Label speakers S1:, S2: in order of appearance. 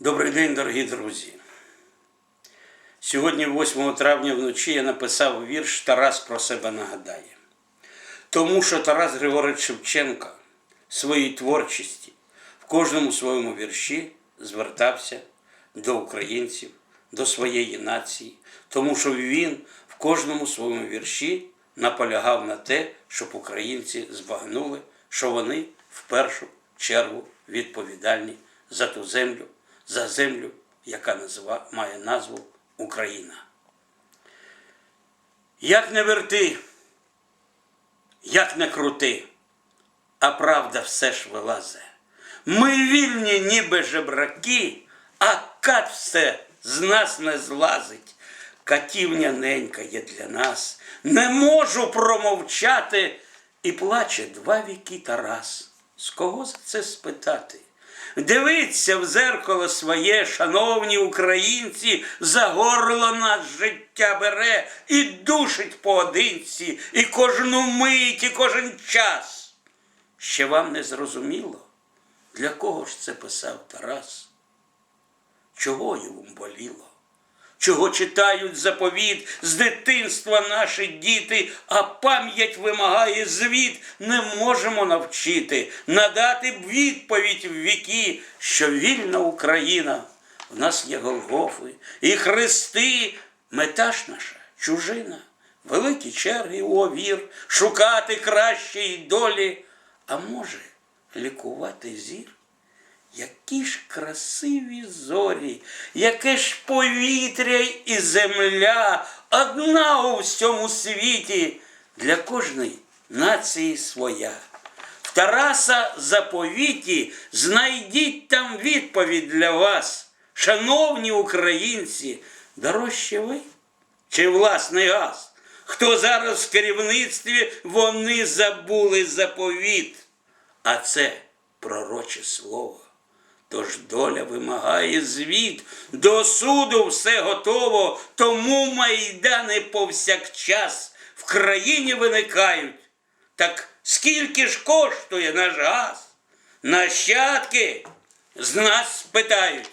S1: Добрий день, дорогі друзі. Сьогодні, 8 травня вночі, я написав вірш Тарас про себе нагадає. Тому що Тарас Григорович Шевченко в своїй творчості в кожному своєму вірші звертався до українців, до своєї нації, тому що він в кожному своєму вірші наполягав на те, щоб українці збагнули, що вони в першу чергу відповідальні за ту землю, за землю, яка назива, має назву Україна. Як не верти, як не крути, а правда все ж вилазе. Ми вільні, ніби жебраки, а кат все з нас не злазить. Катівня ненька є для нас, не можу промовчати. І плаче два віки Тарас. З кого це спитати? Дивиться в зеркало своє, шановні українці, за горло нас життя бере і душить поодинці, і кожну мить, і кожен час. Ще вам не зрозуміло, для кого ж це писав Тарас? Чого йому боліло? Чого читають заповіт. З дитинства наші діти, а пам'ять вимагає звіт, не можемо навчити, надати б відповідь в віки, що вільна Україна, в нас є Голгофи. І хрести, мета ж наша чужина, великі черги у овір, шукати кращої долі, а може лікувати зір. Які ж красиві зорі, яке ж повітря і земля, одна у всьому світі, для кожної нації своя. В Тараса заповіті знайдіть там відповідь для вас, шановні українці, дорожче ви чи власний газ? Хто зараз в керівництві вони забули заповіт, а це пророче слово. Тож доля вимагає звіт, до суду все готово, тому майдани повсякчас в країні виникають. Так скільки ж коштує наш газ? Нащадки з нас питають.